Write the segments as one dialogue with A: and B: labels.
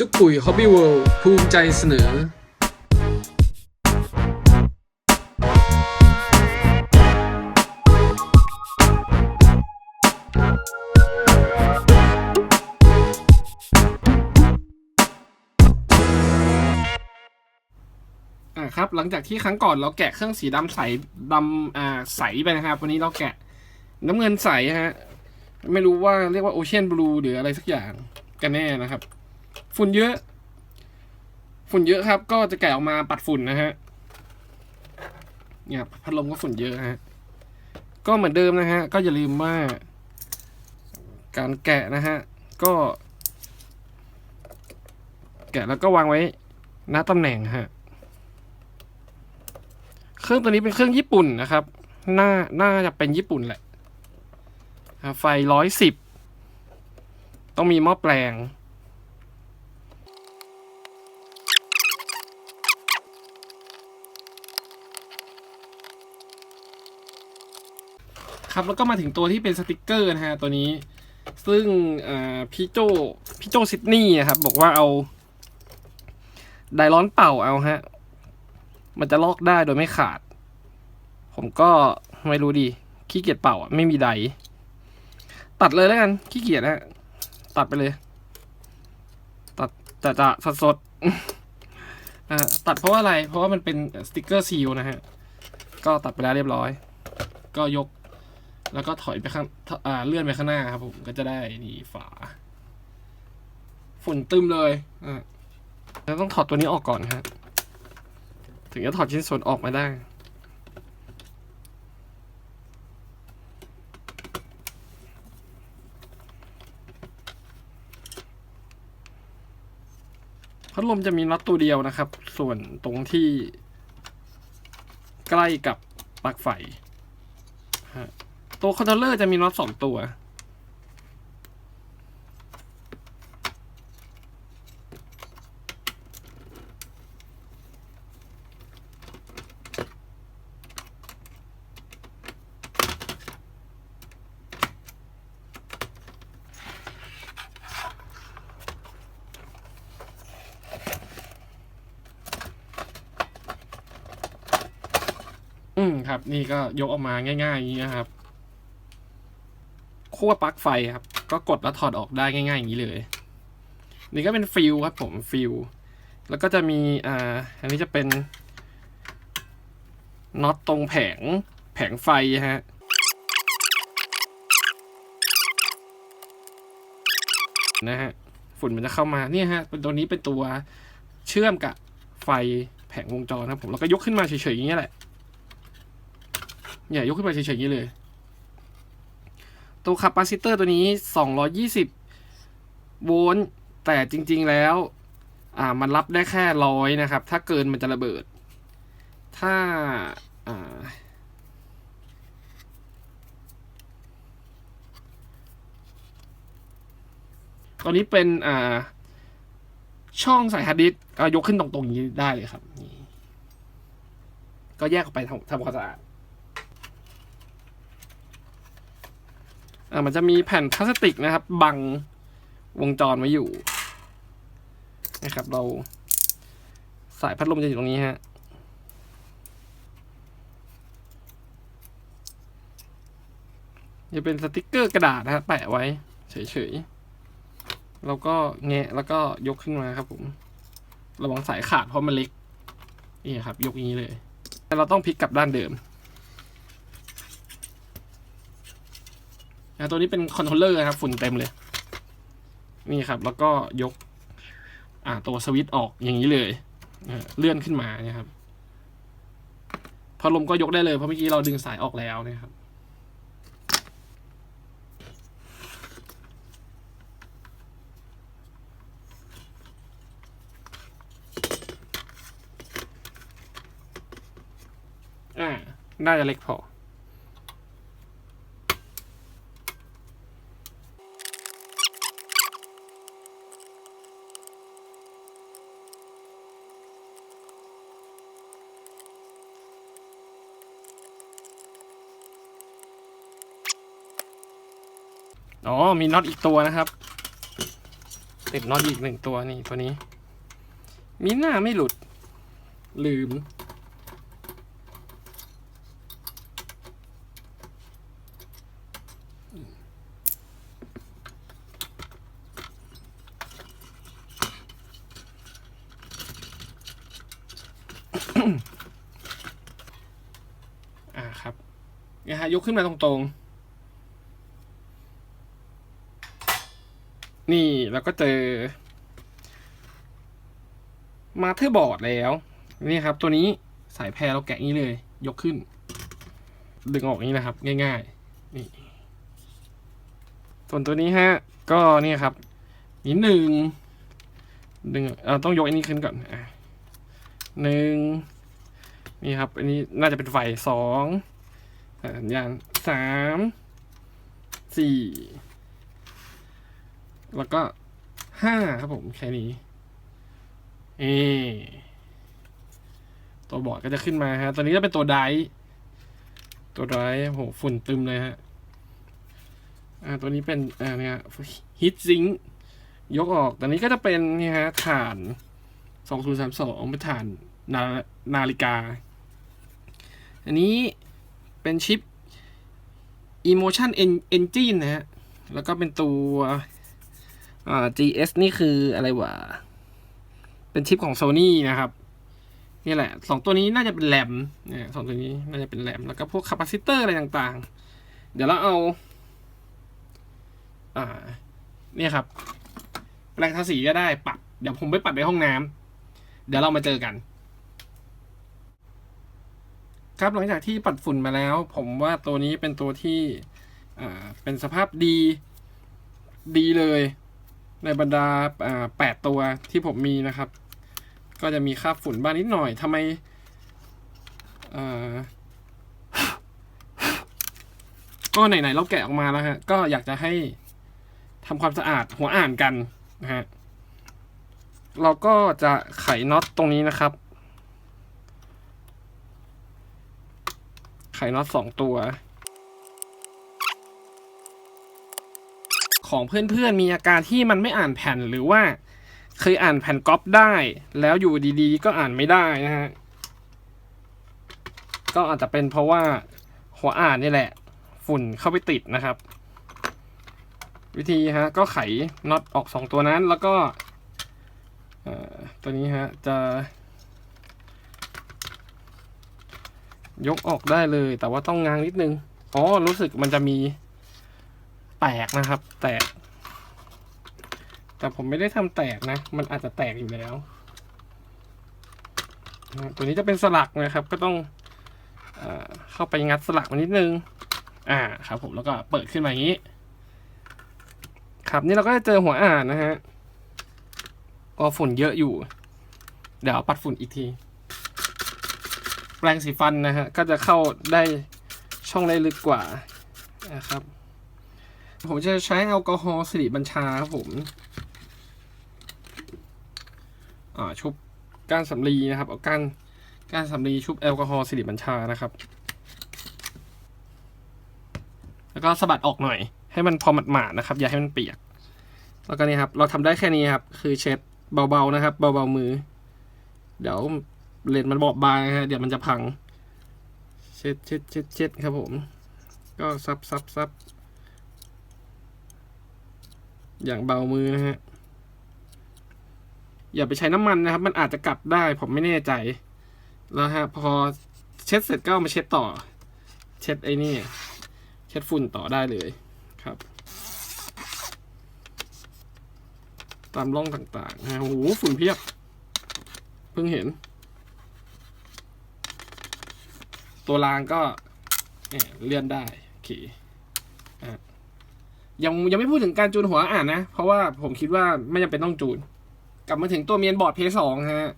A: จุกปุ๋ย Hobby World ภูมิใจเสนอ
B: อ่าครับ หลังจากที่ครั้งก่อนเราแกะเครื่องสีดำใสดำอ่าใสไปนะครับ วันนี้เราแกะน้ำเงินใสฮะ ไม่รู้ว่าเรียกว่าโอเชียนบลูหรืออะไรสักอย่างกันแน่นะครับ ฝุ่นเยอะ ฝุ่นเยอะครับ ก็จะแกะออกมาปัดฝุ่นนะฮะ เนี่ยพัดลมก็ฝุ่นเยอะฮะ ก็เหมือนเดิมนะฮะ ก็อย่าลืมว่า การแกะนะฮะ ก็ แกะแล้วก็วางไว้ณตำแหน่งฮะ เครื่องตัวนี้เป็นเครื่องญี่ปุ่นนะครับ น่า น่าจะเป็นญี่ปุ่นแหละ ไฟร้อยสิบ ต้องมีหม้อแปลง ครับ แล้วก็มาถึงตัวที่เป็นสติกเกอร์นะฮะตัวนี้ ซึ่งพี่โจพี่โจซิดนีย์อะครับ บอกว่าเอาไดร้อนเป่าเอาฮะ มันจะลอกได้โดยไม่ขาด ผมก็ไม่รู้ดีขี้เกียจเป่าอะไม่มีใดตัดเลยแล้วกันขี้เกียจนะตัดไปเลย ตัดจะจะสดสดตัดเพราะว่าอะไร เพราะว่ามันเป็นสติกเกอร์ซีลนะฮะ ก็ตัดไปแล้วเรียบร้อย ก็ยก แล้วก็ถอยไปข้างอ่าเลื่อนไปข้างหน้าครับ ผมก็จะได้นี่ฝา ฝุ่นตึมเลยอ่าแล้วต้องถอดตัวนี้ออกก่อนฮะถึงจะถอดชิ้นส่วนออกมาได้พัดลมจะมีน็อตตัวเดียวนะครับ ส่วนตรงที่ใกล้กับปลั๊กไฟฮะ ตัวคอนโทรลเลอร์จะมีน็อตสองตัว อืมครับ นี่ก็ยกออกมาง่ายๆอย่างนี้นะครับ ขั้วปลั๊กไฟครับ ก็กดแล้วถอดออกได้ง่ายๆอย่างนี้เลย นี่ก็เป็นฟิลครับผมฟิลแล้วก็จะมีอ่าอันนี้จะเป็นน็อตตรงแผงแผงไฟฮะนะฮะฝุ่นมันจะเข้ามาเนี่ยฮะเป็นตัวนี้เป็นตัวเชื่อมกับไฟแผงวงจรครับผมแล้วก็ยกขึ้นมาเฉยๆอย่างเงี้ยแหละเนี่ยยกขึ้นมาเฉยๆอย่างนี้เลย ตัวคาปาซิเตอร์ตัวนี้ 220 โวลต์แต่จริง ๆ แล้วอ่ามันรับได้แค่ร้อยนะครับ ถ้าเกินมันจะระเบิด ถ้าอ่าตัวนี้เป็นอ่าช่องใส่ฮาร์ดดิสก์ยกขึ้นตรงๆนี้ได้เลยครับ ก็แยกออกไปทำความสะอาด อ่ามันจะมีแผ่นพลาสติกนะครับ บังวงจรไว้อยู่นะครับ เราสายพัดลมจะอยู่ตรงนี้ฮะจะเป็นสติกเกอร์กระดาษนะฮะแปะไว้เฉยๆ แล้วก็แงะแล้วก็ยกขึ้นมาครับผมระวังสายขาดเพราะมันเล็กนี่ครับ ยกอย่างนี้เลย แต่เราต้องพลิกกลับด้านเดิม นะตัวนี้เป็นคอนโทรลเลอร์ครับฝุ่นเต็มเลย นี่ครับ แล้วก็ยก อ่าตัวสวิตช์ออกอย่างนี้เลยเลื่อนขึ้นมาเนี่ยครับพัดลมก็ยกได้เลยเพราะเมื่อกี้เราดึงสายออกแล้วเนี่ยครับอ่าน่าจะเล็กพอ อ๋อ มีน็อตอีกตัวนะครับ ติดน็อตอีกหนึ่งตัวนี่ตัวนี้ มีหน้าไม่หลุด ลืม อ่าครับเนี่ยฮะยกขึ้นมาตรงๆ นี่แล้วก็เจอ มาเธอร์บอร์ดแล้ว นี่ครับ ตัวนี้สายแพรเราแกะนี้เลย ยกขึ้น ดึงออกนี้นะครับ ง่ายๆ นี่ ส่วนตัวนี้ฮะ ก็นี่ครับนิดหนึ่งดึงเอ่อต้องยกอันนี้ขึ้นก่อนอะหนึ่งนี่ครับ อันนี้น่าจะเป็นไฟสองสัญญาณสามสี่ แล้วก็ห้าครับผมแค่นี้เอตัวบอร์ดก็จะขึ้นมาฮะตัวนี้จะเป็นตัวไดตัวไดโหฝุ่นตึมเลยฮะ อ่า ตัวนี้เป็นอ่าเนี่ยฮิตซิงยกออกตัวนี้ก็จะเป็นนี่ฮะฐานสองศูนย์สามสองเป็นฐานนานาฬิกา อันนี้เป็นชิป Emotion Engine นะฮะ แล้วก็เป็นตัว อ่า GS นี่คืออะไรวะ เป็นชิปของ Sony นะครับ นี่แหละสองตัวนี้น่าจะเป็นแรมเนี่ยสองตัวนี้น่าจะเป็นแรมแล้วก็พวกคาปาซิเตอร์อะไรต่างๆ เดี๋ยวเราเอา อ่า เนี่ยครับ แปลงทาสีก็ได้ปัดเดี๋ยวผมไปปัดในห้องน้ำเดี๋ยวเรามาเจอกันครับหลังจากที่ปัดฝุ่นมาแล้ว ผมว่าตัวนี้เป็นตัวที่เป็นสภาพดี ดีเลย ในบรรดาแปดตัวที่ผมมีนะครับ ก็จะมีค่าฝุ่นบ้างนิดหน่อยทำไมก็ไหนๆเราแกะออกมาแล้วฮะ ก็อยากจะให้ทำความสะอาดหัวอ่านกันนะฮะ เราก็จะไขน็อตตรงนี้นะครับ ไขน็อตสองตัว ของเพื่อนๆมีอาการที่มันไม่อ่านแผ่นหรือว่า เคยอ่านแผ่นก๊อปได้ แล้วอยู่ดีๆ ก็อ่านไม่ได้นะฮะก็อาจจะเป็นเพราะว่าหัวอ่านนี่แหละ ฝุ่นเข้าไปติดนะครับ วิธีฮะก็ไขน็อตออกสองตัวนั้นแล้วก็ตัวนี้ฮะจะ ยกออกได้เลย แต่ว่าต้องง้างนิดนึงอ๋อรู้สึกมันจะมี แตกนะครับ แตก แต่ผมไม่ได้ทำแตกนะ มันอาจจะแตกอยู่แล้วตัวนี้จะเป็นสลักนะครับ ก็ต้องเอเข้าไปงัดสลักมานิดนึง อ่าครับผมแล้วก็เปิดขึ้นมาอย่างนี้ ครับนี่เราก็จะเจอหัวอ่านนะฮะก็ฝุ่นเยอะอยู่ เดี๋ยวปัดฝุ่นอีกที แปรงสีฟันนะฮะก็จะเข้าได้ช่องได้ลึกกว่านะครับ ผมจะใช้แอลกอฮอล์สิริบัญชาครับผมชุบก้านสำลีนะครับ เอาก้านก้านสำลีชุบแอลกอฮอล์สิริบัญชานะครับ แล้วก็สะบัดออกหน่อย ให้มันพอหมาดๆนะครับ อย่าให้มันเปียก แล้วก็นี่ครับ เราทำได้แค่นี้ครับ คือเช็ดเบาๆนะครับ เบาๆมือ เดี๋ยวเลนส์มันบอบบางนะฮะเดี๋ยวมันจะพัง เช็ดเช็ดเช็ดเช็ดครับผม ก็ซับซับซับ อย่างเบามือนะฮะ อย่าไปใช้น้ำมันนะครับ มันอาจจะกัดได้ผมไม่แน่ใจ แล้วฮะ พอเช็ดเสร็จก็เอามาเช็ดต่อ เช็ดไอ้นี่ เช็ดฝุ่นต่อได้เลยครับ ตามร่องต่างๆนะฮะโอ้โหฝุ่นเพียบ เพิ่งเห็น ตัวรางก็เนี่ยเลื่อนได้โอเคอ่ ยังยังไม่พูดถึงการจูนหัวอ่านนะ เพราะว่าผมคิดว่าไม่จำเป็นต้องจูน กลับมาถึงตัวเมียนบอร์ดเพย์สองฮะ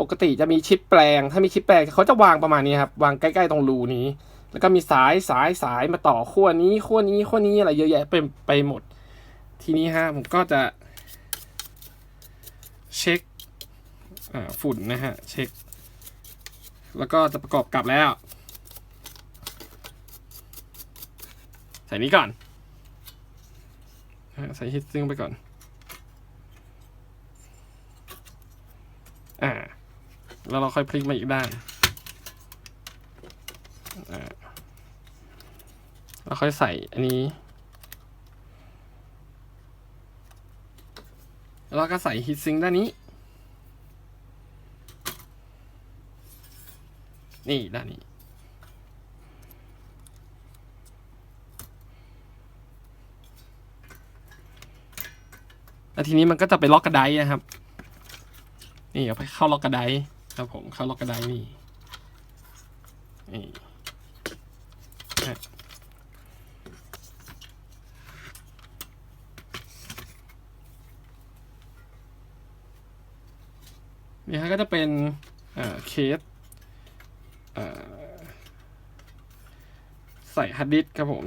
B: ปกติจะมีชิปแปลง ถ้ามีชิปแปลงเขาจะวางประมาณนี้ครับ วางใกล้ๆตรงรูนี้ แล้วก็มีสายสายสายมาต่อขั้วนี้ขั้วนี้ขั้วนี้อะไรเยอะแยะไปไปหมด ทีนี้ฮะผมก็จะ เช็คฝุ่นนะฮะ เช็ค แล้วก็จะประกอบกลับแล้ว ใส่นี้ก่อน ใส่ฮิตซิ่งไปก่อน อ่า แล้วเราค่อยพลิกมาอีกด้านเราค่อยใส่อันนี้เราก็ใส่ฮิตซิงด้านนี้ นี่ด้านนี้ แล้วทีนี้มันก็จะไปล็อกกระไดนะครับ นี่เอาไปเข้าล็อกกระไดครับผมเข้าล็อกกระไดนี่นี่นี่ฮะก็จะเป็นเคสใส่ฮาร์ดดิสครับผม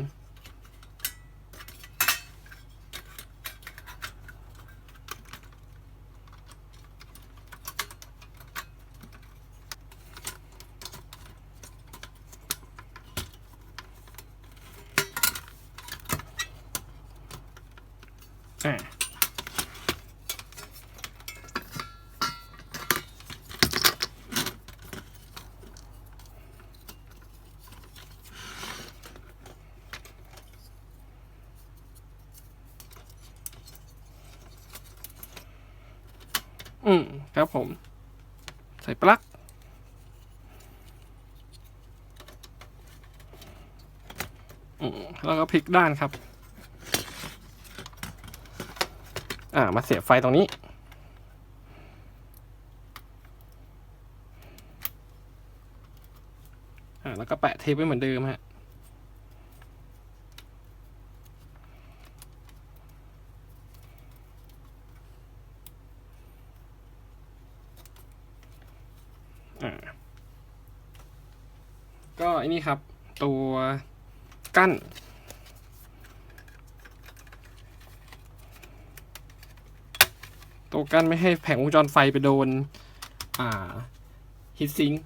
B: อ่าอืม ครับผม ใส่ปลั๊กแล้วก็พลิกด้านครับ อ่า มาเสียบไฟตรงนี้ อ่า แล้วก็แปะเทปไว้เหมือนเดิมฮะ อ่า ก็อันนี้ครับ ตัวกั้น ตัวกั้นไม่ให้แผงวงจรไฟไปโดน อ่าฮิตซิงค์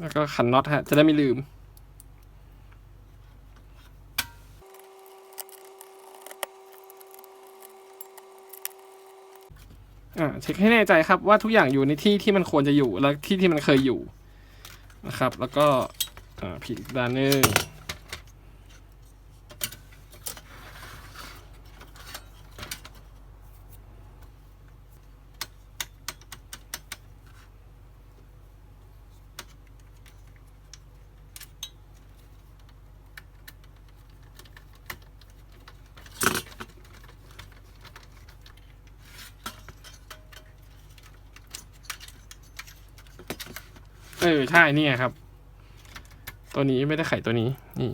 B: แล้วก็ขันน็อตฮะ จะได้ไม่ลืมอ่าเช็คให้แน่ใจครับว่าทุกอย่างอยู่ในที่ที่มันควรจะอยู่และที่ที่มันเคยอยู่นะครับ แล้วก็อ่าผิดด้านหนึง เออ ใช่เนี่ยครับ ตัวนี้ไม่ได้ไขตัวนี้ นี่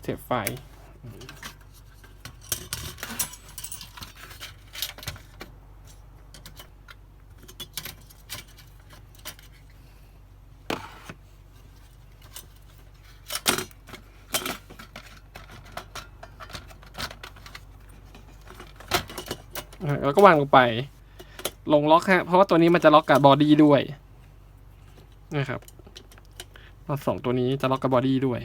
B: เสียบไฟ แล้วก็วางลงไป ลงล็อกฮะเพราะว่าตัวนี้มันจะล็อกกับบอดี้ด้วยนะครับเราสองตัวนี้จะล็อกกับบอดี้ด้วย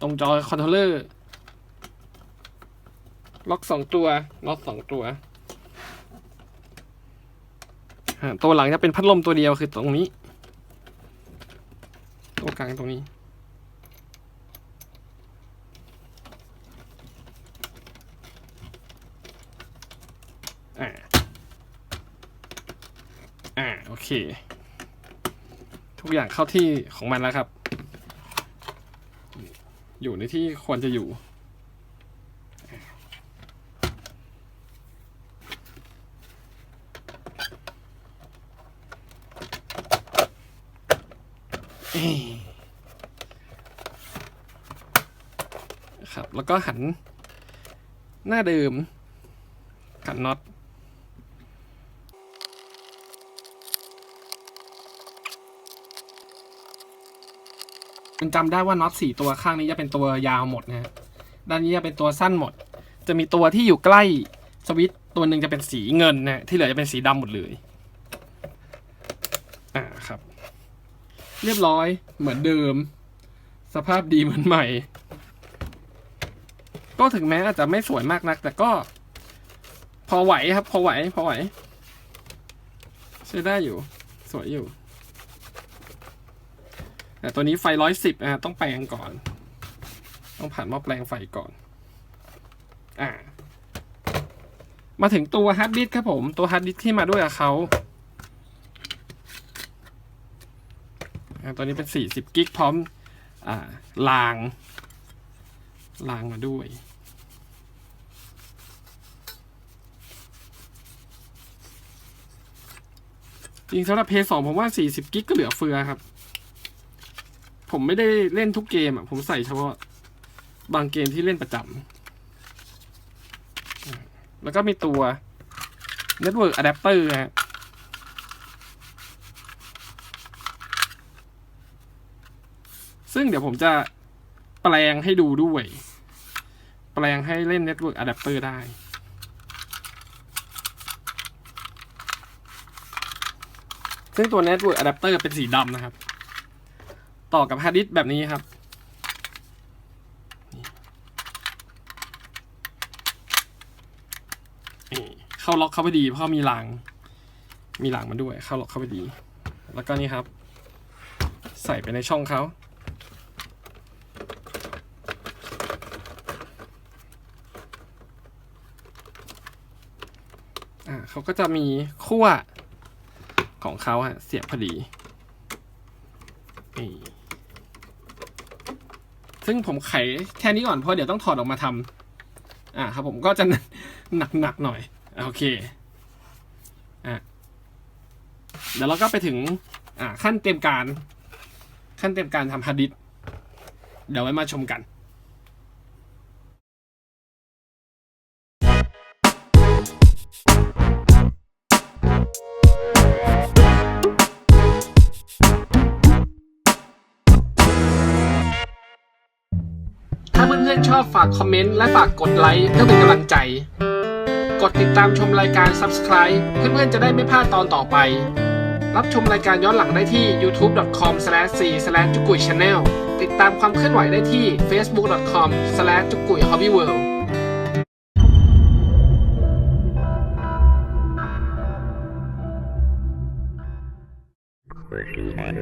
B: ตรงจอคอนโทรลเลอร์ ล็อกสองตัว ล็อกสองตัวอะตัวหลังจะเป็นพัดลมตัวเดียวคือตรงนี้างตรงนี้ อ่า อ่า โอเค ทุกอย่างเข้าที่ของมันแล้วครับ อยู่ในที่ควรจะอยู่ ครับ แล้วก็หันหน้าเดิม ขันน็อตมันจำได้ว่าน็อตสี่ตัวข้างนี้จะเป็นตัวยาวหมดนะฮะด้านนี้จะเป็นตัวสั้นหมด จะมีตัวที่อยู่ใกล้สวิตตัวหนึ่งจะเป็นสีเงินนะฮะที่เหลือจะเป็นสีดำหมดเลยอ่าครับ เรียบร้อยเหมือนเดิม สภาพดีเหมือนใหม่ ก็ถึงแม้อาจจะไม่สวยมากนัก แต่ก็ พอไหวครับ พอไหว พอไหวใช้ได้อยู่ สวยอยู่แต่ตัวนี้ไฟร้อยสิบอะต้องแปลงก่อน ต้องผ่านหม้อแปลงไฟก่อน อ่า มาถึงตัวฮาร์ดดิสก์ครับผม ตัวฮาร์ดดิสก์ที่มาด้วยกับเขาตัวนี้เป็นสี่สิบกิกพร้อมอ่ารางรางมาด้วย จริงสำหรับเพย์สองผมว่า 40 กิกก็เหลือเฟือครับ ผมไม่ได้เล่นทุกเกมอะ ผมใส่เฉพาะบางเกมที่เล่นประจำ แล้วก็มีตัว Network Adapter ฮะซึ่งเดี๋ยวผมจะแปลงให้ดูด้วย แปลงให้เล่น Network Adapter ได้ ซึ่งตัว Network Adapter เป็นสีดำนะครับ ต่อกับฮาร์ดดิสก์แบบนี้ครับนี่เข้าล็อกเข้าไปดี เพราะมีรางมีรางมาด้วย เข้าล็อกเข้าไปดี แล้วก็นี่ครับ ใส่ไปในช่องเขาอ่าเขาก็จะมีขั้ว ของเขาฮะเสียบพอดีนี่ซึ่งผมไขแค่นี้ก่อนเพราะเดี๋ยวต้องถอดออกมาทำอ่าครับผมก็จะหนักหนักหน่อย โอเคอะเดี๋ยวเราก็ไปถึงอ่าขั้นเตรียมการ ขั้นเตรียมการทำฮาร์ดดิสเดี๋ยวไว้มาชมกัน ถ้าเพื่อนๆชอบฝากคอมเมนต์และฝากกดไลค์เพื่อเป็นกำลังใจ กดติดตามชมรายการ Subscribe เพื่อนๆจะได้ไม่พลาดตอนต่อไป รับชมรายการย้อนหลังได้ที่ youtube.com/c/ จุกุย channel ติดตามความเคลื่อนไหวได้ที่ facebook.com/ จุกุย hobbyworld
C: Thank you.